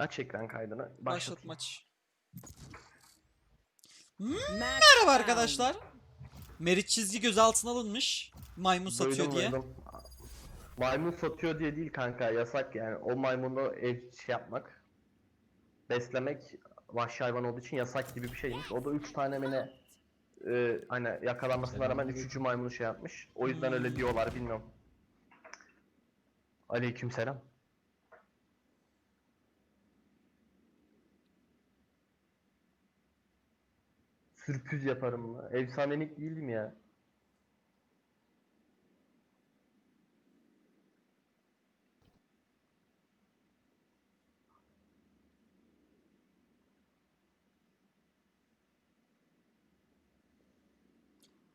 Aç ekran kaydını. Başlat Başlat maç. Merhaba arkadaşlar. Merit çizgi gözaltına alınmış. Maymun satıyor Duydum, diye. duydum. Maymun satıyor diye değil kanka yasak yani. O maymunu ev şey yapmak, beslemek vahşi hayvan olduğu için yasak gibi bir şeymiş. O da 3 tane mi ne e, hani yakalanmasına rağmen 3. maymunu şey yapmış. O yüzden öyle diyorlar bilmiyorum. Aleykümselam. Sürpriz yaparım mı? Efsanelik değil mi ya? —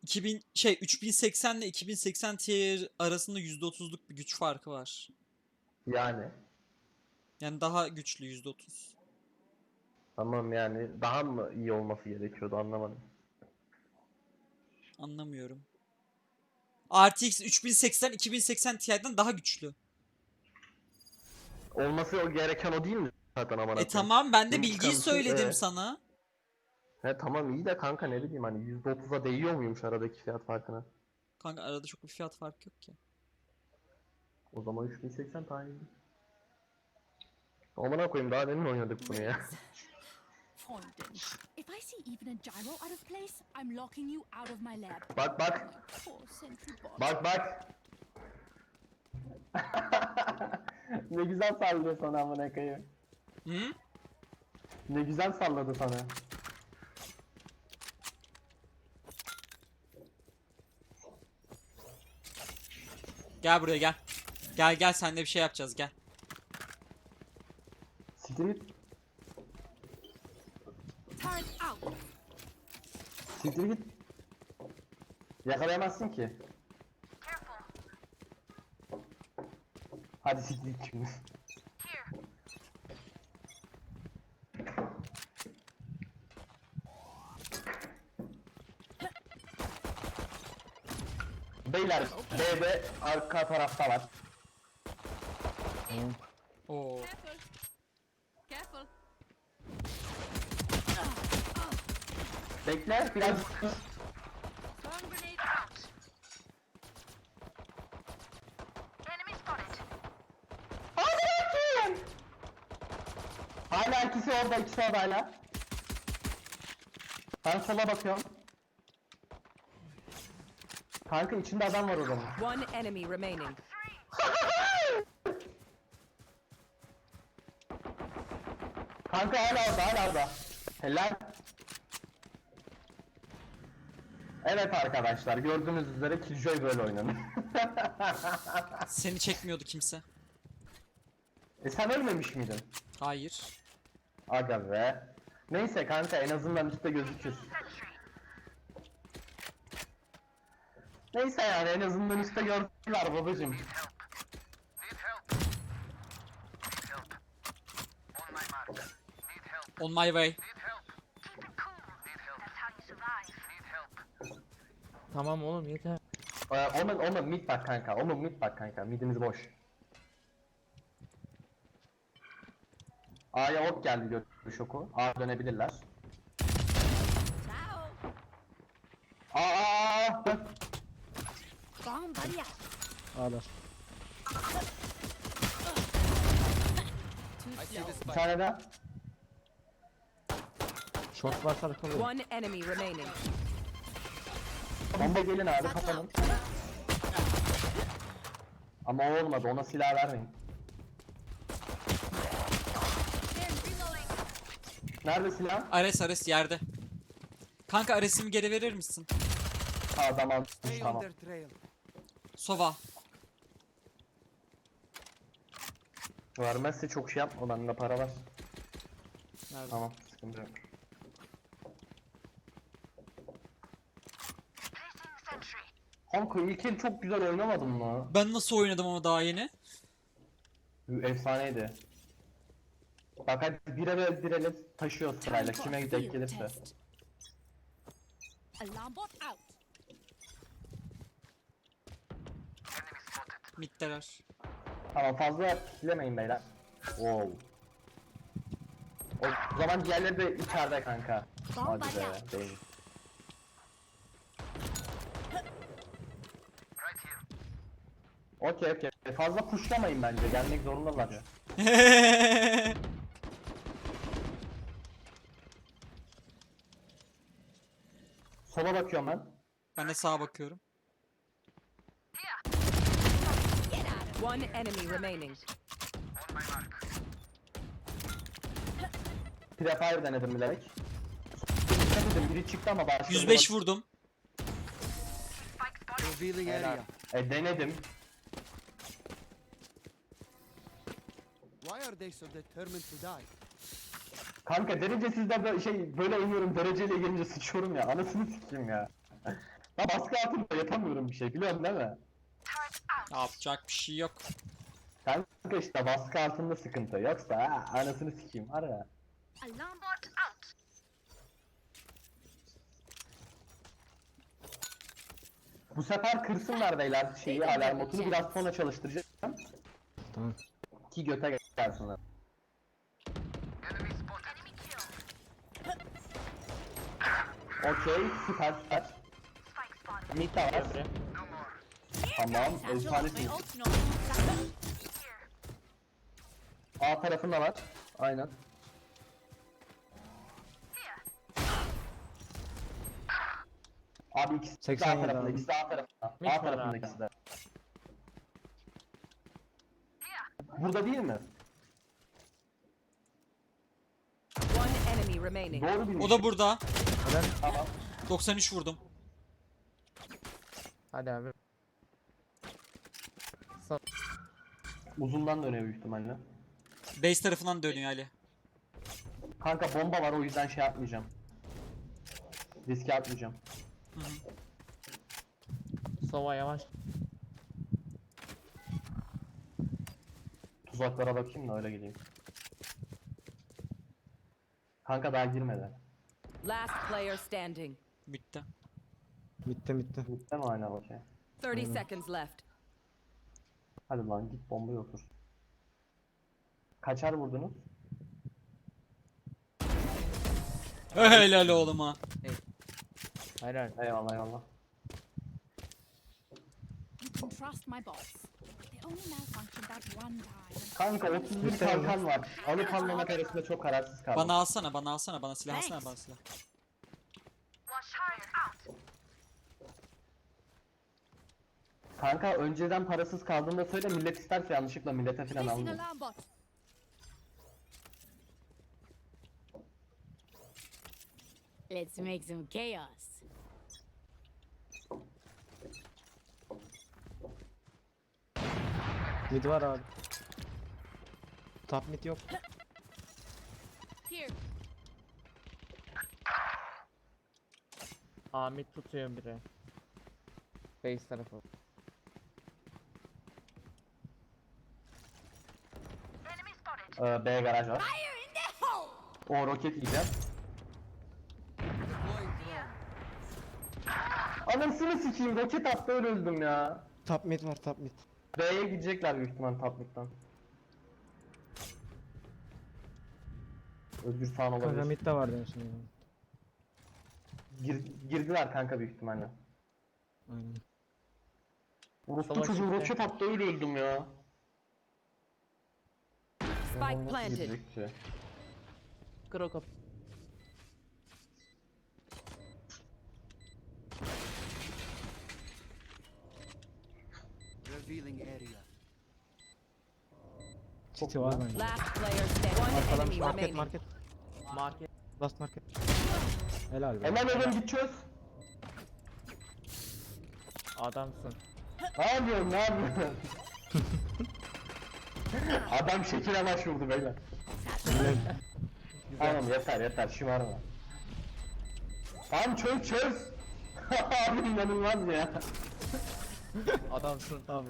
2000 şey 3080 ile 2080 Ti arasında %30'luk bir güç farkı var. Yani. Yani daha güçlü %30. Tamam yani daha mı iyi olması gerekiyordu anlamadım. Anlamıyorum. RTX 3080 2080 Ti'den daha güçlü. Olması o gereken o değil mi zaten aman E tamam ben de Benim bilgiyi sıkıntı, söyledim e, sana. He tamam iyi de kanka ne bileyim hani %30'a değiyor muymuş aradaki fiyat farkına? Kanka arada çok bir fiyat farkı yok ki. O zaman 3080 tane iyi. Amına koyayım daha demin oynadık bunu ya. Freundin, if I see even a gyro out of place, I'm locking you out of my lab. Bak bak Poor sentry bot. bak bak. ne güzel sallıyor sana amına koyayım. Hı? Ne güzel salladı sana. Gel buraya gel. Gel gel senle bir şey yapacağız gel. Siktir git. Turret out. Siktir git. Yakalayamazsın ki. Hadi siktir git şimdi. Beyler B'de arka tarafta var. Oo. Careful. Careful. Bekle biraz Throwing grenade out. Hadi bakayım. Hala ikisi orada, ikisi orada hala. Ben sola bakıyorum. Kanka içinde adam var odanın. One enemy remaining. Kanka hala orada, hala orada. Helal. Evet arkadaşlar, gördüğünüz üzere Killjoy böyle oynanır. Seni çekmiyordu kimse. e sen ölmemiş miydin? Hayır. Aga be. Neyse kanka en azından üstte gözükür. Neyse yani en azından üstte gördüler babacım. On my way. Tamam oğlum yeter. Ee, Omen, Omen mid bak kanka, Omen mid bak kanka, midimiz boş. A'ya ok geldi görüş oku. A dönebilirler. Ciao. Aa, aa, aa. Bomb buddy out. Ağlar. Bir tane daha. Short varsa arkalı. One enemy remaining. Bomba gelin abi kapanın. Ama o olmadı, ona silah vermeyin. Nerede silah? Ares Ares yerde. Kanka Ares'imi geri verir misin? Ha tamam, tamam. Sova. Vermezse çok şey yapma, bende para var. Nerede? Tamam, sıkıntı yok. Kanka ilk el çok güzel oynamadım mı? Ben nasıl oynadım ama daha yeni? Efsaneydi. Bak hadi bire öldürelim, taşıyoruz sırayla. Kime denk gelirse. Alarm bot out. Middeler. Tamam fazla silemeyin beyler. Wow. O zaman diğerleri de içeride kanka. Hadi be. Değil. Okey okey. Fazla pushlamayın bence. Gelmek zorundalar ya. Sola bakıyorum ben. ben de sağa bakıyorum. One enemy remaining. Prefire denedim bilerek. Dikkat edin biri çıktı ama başka 105 vurdum. Helal. E denedim. Why are they so determined to die? Kanka derecesizden böyle şey böyle oynuyorum dereceyle gelince sıçıyorum ya anasını sikeyim ya. Ben baskı altında yapamıyorum bir şey biliyorsun değil mi? Yapacak bir şey yok. Kanka işte baskı altında sıkıntı yoksa ha, anasını sikeyim var ya. Alarm bot out. Bu sefer kırsınlar beyler şeyi alarm botunu biraz sonra çalıştıracağım. Tamam. Ki göte gelsinler. Okey süper süper. Mid de var. Tamam efsanesin. A tarafında var. Aynen. Abi ikisi de A 87 tarafında, abi. ikisi A tarafında. Mid A var tarafında abi. ikisi de. Burada değil mi? One enemy remaining. Doğru bilmiş. O da burada. Tamam. 93 vurdum. Hadi abi. Sağ. Uzundan dönüyor büyük ihtimalle. Base tarafından dönüyor Ali. Kanka bomba var o yüzden şey yapmayacağım. Riske atmayacağım. Hı hı. Sova yavaş. Tuzaklara bakayım da öyle gideyim. Kanka daha girmedi. Last player standing. Bitti. Bitti bitti. Bitti mi aynen okey. 30 seconds left. Hadi lan git bombayı otur. Kaçar vurdunuz? Helal oğlum ha. Hayır hayır. Eyvallah eyvallah. You can trust my boss. Kanka 31 Bitti mi? kalkan var. Alıp almamak arasında çok kararsız kaldım. Bana alsana, bana alsana, bana silah alsana, bana silah. Kanka önceden parasız kaldığında söyle millet isterse yanlışlıkla millete falan Placing alma. alarm bot. Let's make some chaos. Mid var abi. Top mid yok. Here. A mid tutuyor biri. Base tarafı. Ee, B garaj var. O roket yiyeceğim. Anasını sikeyim roket attı öldüm ya. Top mid var top mid. B'ye gidecekler büyük ihtimal tatlıktan. Özgür sağın Kanka olabilir. mid de var diyorsun şimdi. Gir- girdiler kanka büyük ihtimalle. Aynen. Orospu Savaş çocuğu bitti. roket attı öyle öldüm ya. Spike planted. Gidecekti. Kır o kapı. Revealing area. City var bence. Last player standing. One Arkadan enemy market remaining. market. Market. Last market. Helal be. Hemen oğlum git çöz. Adamsın. Ne yapıyorsun ne yapıyorsun? Adam şekile başvurdu beyler. Güzel. Tamam yeter yeter şımarma. Tamam çöz çöz. Abi inanılmaz ya. Adamsın abi.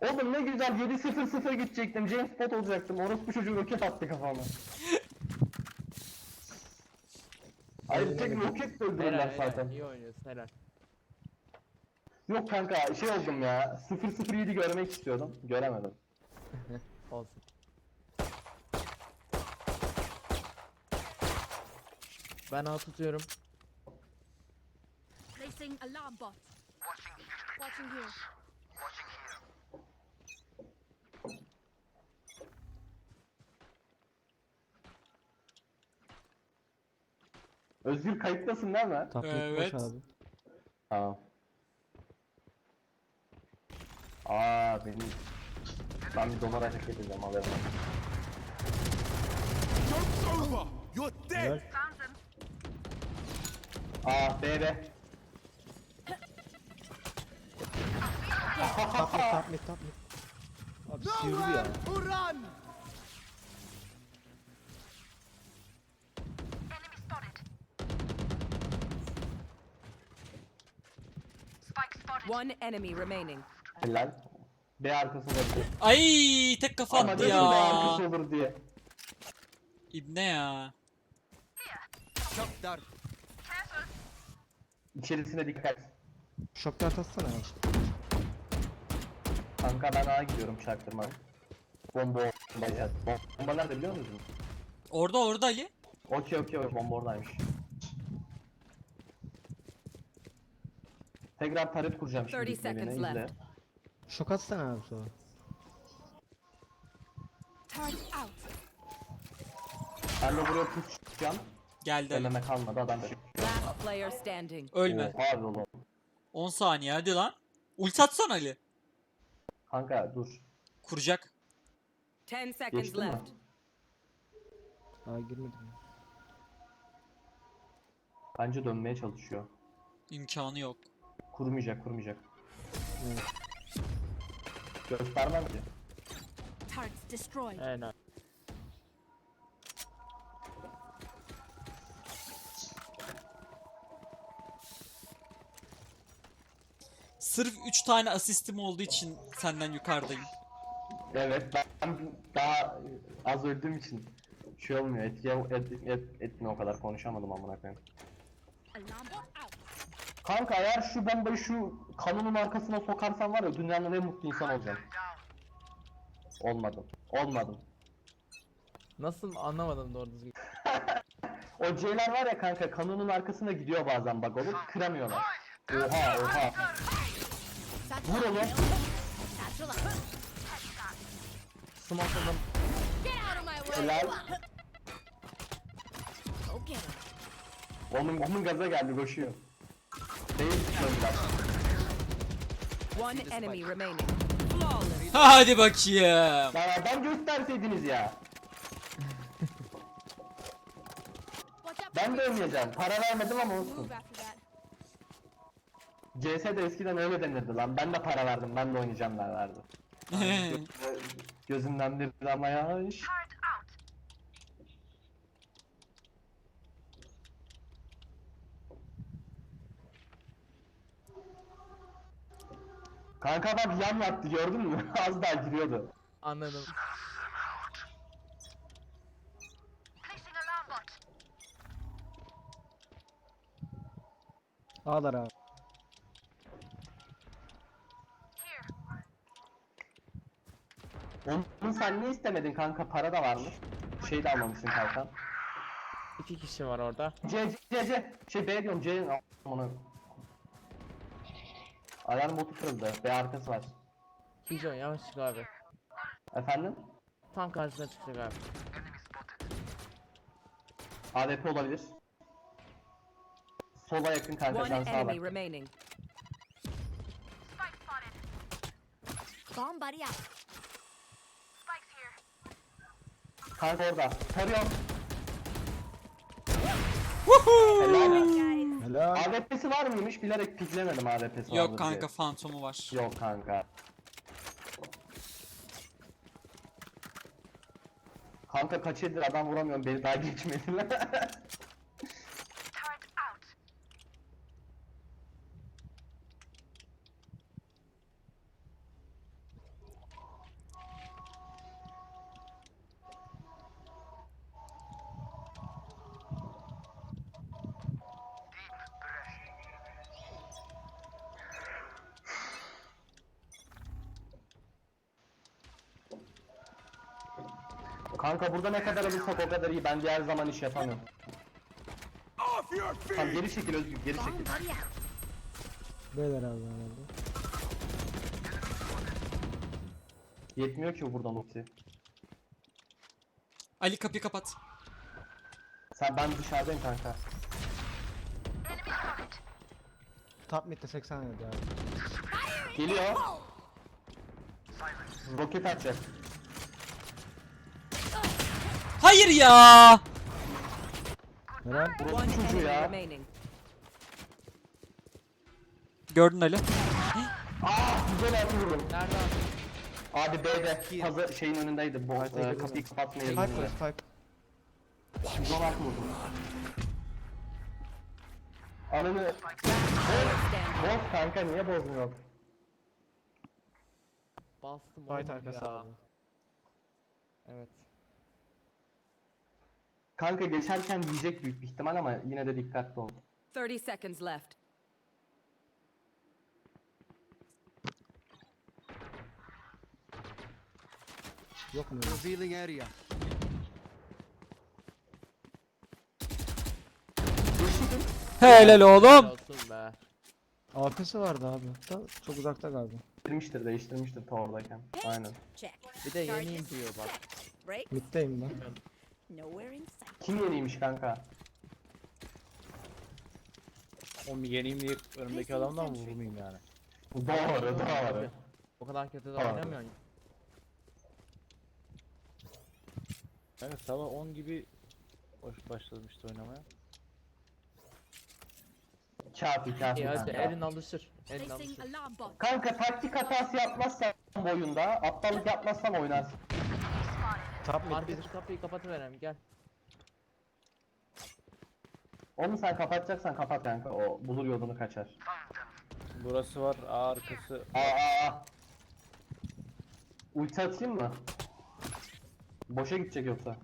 Oğlum ne güzel 7-0-0 gidecektim. James Bond olacaktım. Orospu çocuğu roket attı kafama. Ay tek roket öldürürler zaten. İyi oynuyorsun helal. Yok kanka şey oldum ya. 007 görmek istiyordum. Göremedim. Olsun. Ben A tutuyorum. Placing alarm bot. Watching here. Özgür kayıttasın değil mi? Mid Evet. boş abi. Tamam. Aa benim... Ben bir dolar hareket edeceğim haberim var. Helal. Aa B B. Top mid top mid top mid. Abi sıyırdı ya. Run? One enemy remaining. Helal. B arkasında bir. Ay tek kafa Ama attı dedim B arkası ya. olur diye. İbne ya. Shock dart. İçerisine dikkat. Şok dart atsana abi. Kanka ben A'ya gidiyorum çaktırma. Bomba bomba Bomba nerede biliyor musun? Orada orada Ali. Okey okey okey bomba oradaymış. Tekrar taret kuracağım şimdi 30 dikmeyene, seconds izle. left. Şok atsana abi sonra. Turret out. Ben de buraya push çıkacağım. Geldi. Eleme kalmadı adam da. Last player standing. Ölme. Oha be oğlum. 10 saniye hadi lan. Ulti atsana Ali. Kanka dur. Kuracak. 10 seconds Geçti mi? left. Aa girmedim. ya. Bence dönmeye çalışıyor. İmkanı yok. Kurmayacak kurmayacak. Evet. Göstermem ki. Turrets destroyed. Helal. Sırf 3 tane asistim olduğu için senden yukarıdayım. Evet ben daha az öldüğüm için şey olmuyor. Etki et, et, etmiyor o kadar konuşamadım amına koyayım. Kanka eğer şu bombayı şu kanonun arkasına sokarsan var ya dünyanın en mutlu insan olacağım. Olmadım. Olmadım. Nasıl anlamadım doğru düzgün. O C'ler var ya kanka kanonun arkasına gidiyor bazen bak olup kıramıyorlar. Oha oha. Vur my way. Helal. Onun, onun gaza geldi koşuyor. Değil çıkmadılar. One enemy remaining. Flawless. Hadi bakayım. Lan adam gösterseydiniz ya. Ben de oynayacağım. Para vermedim ama olsun. Move after that. CS'de eskiden öyle denirdi lan. Ben de para verdim. Ben de oynayacağım derlerdi. Gözümden bir ama yaş. Kanka bak yan yattı gördün mü? Az daha giriyordu. Anladım. Ağlar abi. Onu sen niye istemedin kanka? Para da varmış. Şey de almamışsın kalkan. İki kişi var orada. C C C şey B diyorum C'nin onu. Alarm botu kırıldı. B arkası var. Kijon yavaş çık abi. Efendim? Tam karşısına çıkacak abi. AWP olabilir. Sola yakın kanka One sen sağa enemy bak. remaining. Bomb buddy out. Kanka orada. Tarıyorum. Woohoo! Helal. Helal. AWP'si var mıymış? Bilerek piklemedim AWP'si Yok kanka fantomu var. Yok kanka. Kanka kaç adam vuramıyorum beni daha geçmediler. Kanka burada ne kadar alırsak o kadar iyi. Ben diğer zaman iş yapamıyorum. Tamam geri çekil Özgür geri çekil. Beyler abi herhalde. Yetmiyor ki buradan ulti. Ali kapıyı kapat. Sen ben dışarıdayım kanka. Top mid'de 80 yedi abi. Geliyor. Roket atacak. Hayır ya. Helal. One çocuğu ya. Gördün Ali. Aa güzel atı vurdum. Nerede abi? Abi B'de. Hazır şeyin önündeydi. Bu e, kapıyı kapatmaya yerinde. plus five. Güzel atı vurdum. Ananı... Boz kanka niye bozmuyor? Bastım Fight arkası abi. Evet. Kanka geçerken diyecek büyük bir ihtimal ama yine de dikkatli ol. 30 seconds left. Yok mu? Revealing area. Helal oğlum. Olsun be. AP'si vardı abi. Da çok uzakta galiba. Değiştirmiştir, değiştirmiştir ta oradayken. Aynen. Check. Bir de yeniyim diyor bak. Break. Mid'deyim ben. Kim yeniymiş kanka? Oğlum yeneyim diye önümdeki adamdan mı vurmayayım yani? Doğru, doğru. O kadar kötü de Abi. oynamıyorsun. Yani sabah 10 gibi boş başladım işte oynamaya. Kafi, kafi İyi hadi kanka. elin alışır. Elin Placing alışır. alarm bot. Kanka taktik hatası yapmazsan bu oyunda, aptallık yapmazsan oynarsın. Top mid Market kapıyı kapatıverelim gel. Onu sen kapatacaksan kapat kanka, o bulur yolunu kaçar. Burası var, A arkası. Aa, aa, aa. Ulti atayım mı? Boşa gidecek yoksa.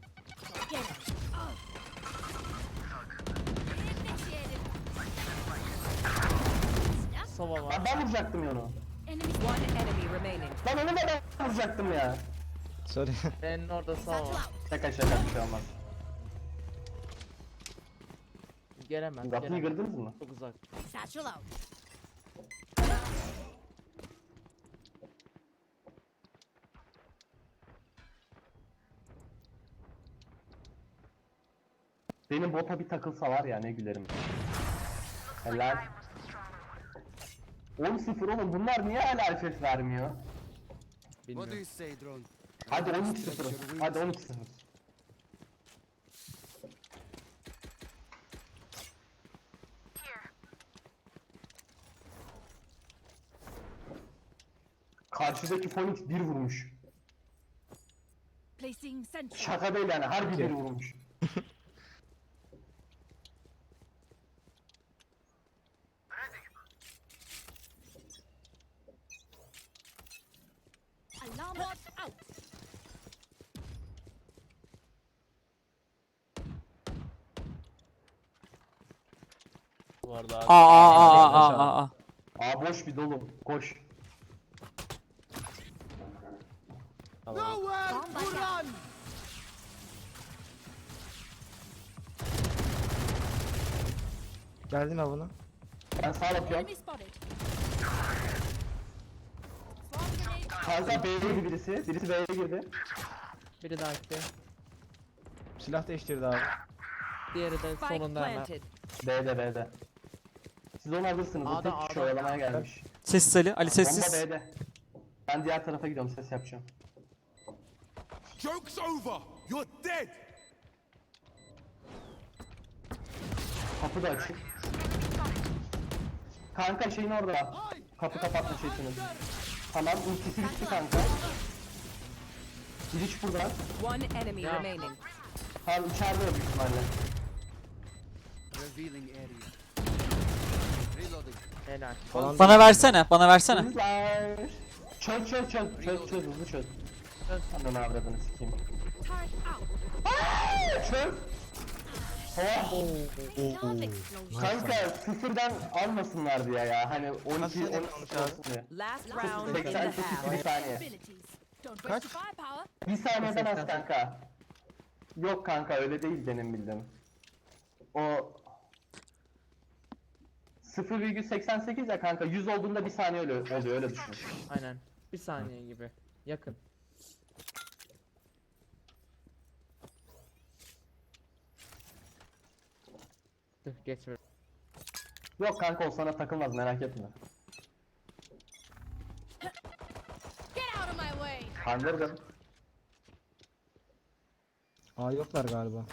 Sova var. Ben, ben vuracaktım ya onu. One enemy remaining. Lan onu da ben vuracaktım ya. Sorry. Senin orada var. out. Şaka şaka bir şey olmaz. Gelemez. Kapıyı gelemez. kırdınız mı? Çok uzak. Satchel out. Benim bota bir takılsa var ya ne gülerim. Helal. 10-0 oğlum bunlar niye hala ses vermiyor? What do you say, drone? Hadi 12-0. Hadi 12-0. Karşıdaki Phoenix bir vurmuş. Şaka değil yani harbi bir vurmuş. Alarm bot out. Abi. Aa aa aa aa aa, aa. Aa boş bir dolu. Koş. Tamam. Abi buna. Ben sağ atıyorum. Enemy spotted. Swarm grenade. Kanka B'ye girdi birisi. Birisi B'ye girdi. Biri daha gitti. Silah değiştirdi abi. Diğeri de Spike sonunda hemen. planted. B'de B'de. Siz onu alırsınız. O A'da, tek kişi oyalamaya gelmiş. Sessiz Ali. Ali Bomba sessiz. B'de. Ben diğer tarafa gidiyorum ses yapacağım. Joke's over! You're dead! Kapı da açık. Kanka şeyin orada. Kapı kapatma şeysinin. Tamam ultisi bitti kanka. Giriş burada. One enemy remaining. Tamam içeride o büyük ihtimalle. Revealing area. Helal. Falan Bana versene. Bana versene. Çöz çöz çöz çöz çöz hızlı çöz. Ananı avradını sikeyim. Out. Çöz. Oh. Kanka sıfırdan almasınlar diye ya. Hani 12 Nasıl 12 yapılmış abi? olsun diye. Last round in the 88 half. bir saniye. Don't waste firepower. Bir saniyeden az kanka. Yok kanka öyle değil benim bildiğim. O 0,88 ya kanka 100 olduğunda bir saniye öyle oluyor öyle düşün. Aynen. Bir saniye gibi. Yakın. Dur geç ver. Yok kanka o sana takılmaz merak etme. Get out of my way. Kandırdım. Aa yoklar galiba.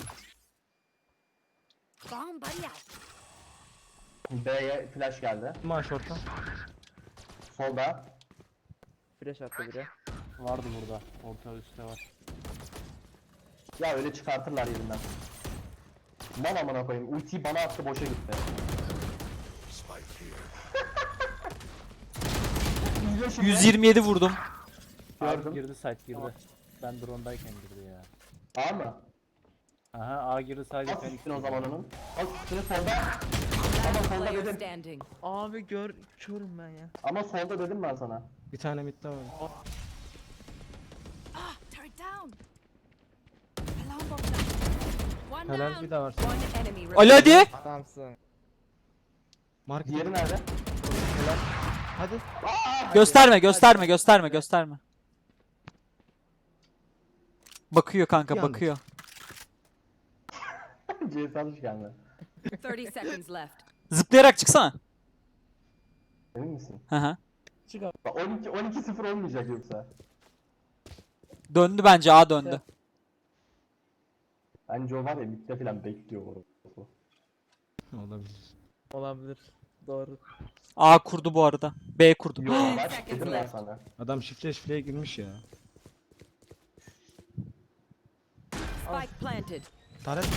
Bomb buddy out. B'ye flash geldi. Ma short'tan. Solda. Flash attı biri. Vardı burada. Orta üstte var. Ya öyle çıkartırlar yerinden. Mal amına koyayım. Ultiyi bana attı boşa gitti. İzle şimdi. 127 vurdum. Gördüm. Girdi site girdi. Ben drone'dayken girdi ya. A mı? Aha A girdi sadece Phoenix üstüne o zaman onun. Al üstüne solda. Solda player dedim. standing. Abi gör körüm ben ya. Ama solda dedim ben sana. Bir tane midde var. Ah, turret down. Alarm bot down. One Helal down. bir daha var. One enemy remaining. Ali hadi. Adamsın. Market. Diğeri nerede? Hadi. Gösterme gösterme gösterme gösterme. Bakıyor kanka Yalnız. bakıyor. CS geldi. 30 seconds left. Zıplayarak çıksana. Emin misin? Hı hı. Bak 12 12 0 olmayacak yoksa. Döndü bence A döndü. Bence o var ya mitte falan bekliyor orası. Olabilir. Olabilir. Doğru. A kurdu bu arada. B kurdu. Yok bak seconds dedim ben sana. Adam şifre şifreye girmiş ya. Spike planted. Taret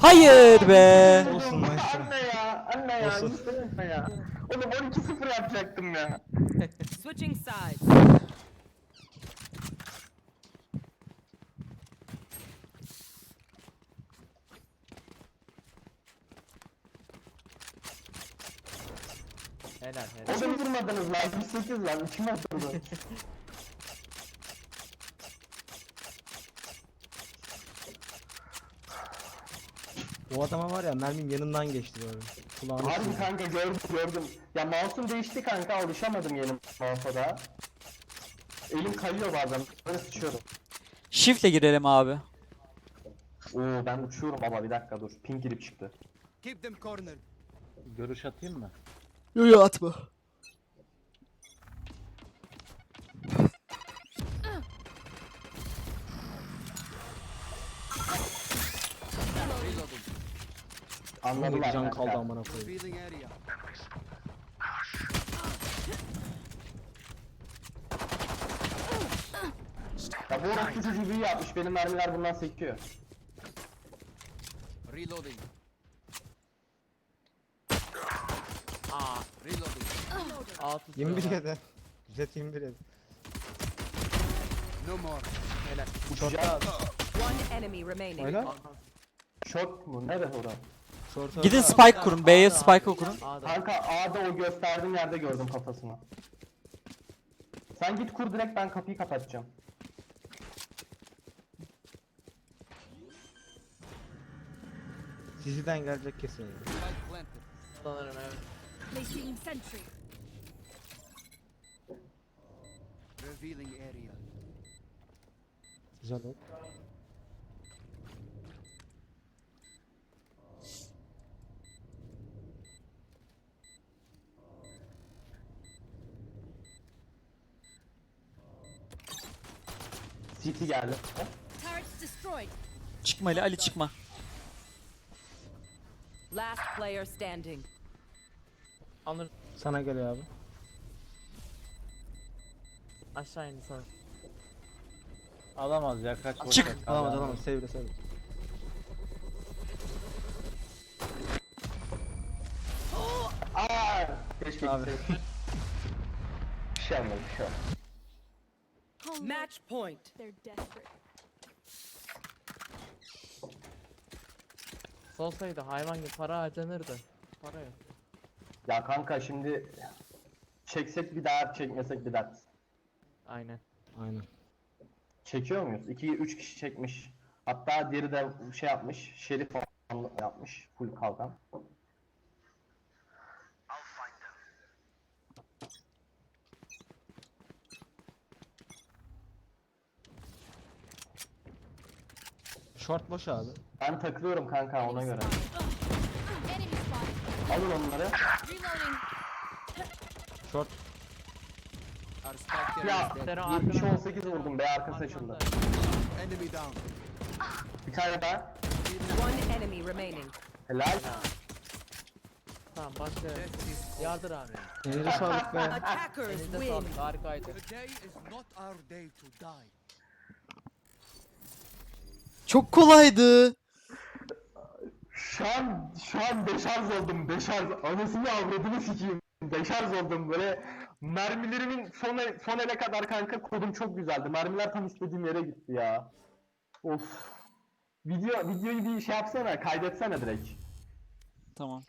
Hayır be. olsun maestro. Anne ya, anne ya, Olsun. lütfen ya. Oğlum 12 0 yapacaktım ya. Switching sides. Helal helal. Oğlum vurmadınız lan, 108 lan, içime oturdu. O adama var ya mermim yanından geçti böyle. Kulağını Harbi sıyırdı. kanka gördüm gördüm. Ya mouse'um değişti kanka, alışamadım yeni mouse'a da. Elim kayıyor bazen, böyle sıçıyorum. Shift'le girelim abi. Oo ben uçuyorum ama bir dakika dur, ping girip çıktı. Keep them cornered. Görüş atayım mı? Yo yo atma. Anladılar Bir can kaldı amına koyayım. Ya bu orospu çocuğu büyü yapmış, benim mermiler bundan sekiyor. Reloading. Aa. Reloading. Altı 21 sıra var. yedi. Jet 21 yedi. No more. Uçacağız. One enemy remaining. Öyle. Short mu? Nerede orada? Short'a Gidin spike kurun. B'ye spike kurun. A'da. Kanka A'da o gösterdiğim yerde gördüm kafasını. Sen git kur direkt ben kapıyı kapatacağım. Sizden gelecek kesin. Sanırım evet. Placing sentry. Revealing area. Güzel. CT geldi. Turrets destroyed. Çıkma Ali Ali çıkma. Last player standing. Alır. Sana geliyor abi. Aşağı indi sana. Alamaz ya kaç boş Çık. ver. Alamaz alamaz. Sevle sevle. Aa! Keşke Abi. gitseydim. Bir şey olmadı, bir şey olmadı. Oh, Match point. They're desperate. Solsaydı hayvan gibi para harcanırdı. Para yok. Ya kanka şimdi çeksek bir dert, çekmesek bir dert. Aynen. Aynen. Çekiyor muyuz? 2 3 kişi çekmiş. Hatta diğeri de şey yapmış. Şerif yapmış. Full kalkan. Short boş abi. Ben takılıyorum kanka ona göre. Enemy spotted. Alın onları. Reloading. Short. Our spike Ya carrier is Sen dead. 70 arkana- 18 vurdum B arkası açıldı. Enemy down. Bir tane daha. One enemy remaining. Helal. Tamam is Yardır abi. Elinize sağlık be. Attackers Elinize win. sağlık harikaydı. Today is not our day to die. Çok kolaydı. Şu an şu an deşarj oldum deşarj. Anasını avradını sikeyim. Deşarj oldum böyle. Mermilerimin son, el- son ele kadar kanka kodum çok güzeldi. Mermiler tam istediğim yere gitti ya. Of. Video videoyu bir şey yapsana, kaydetsene direkt. Tamam.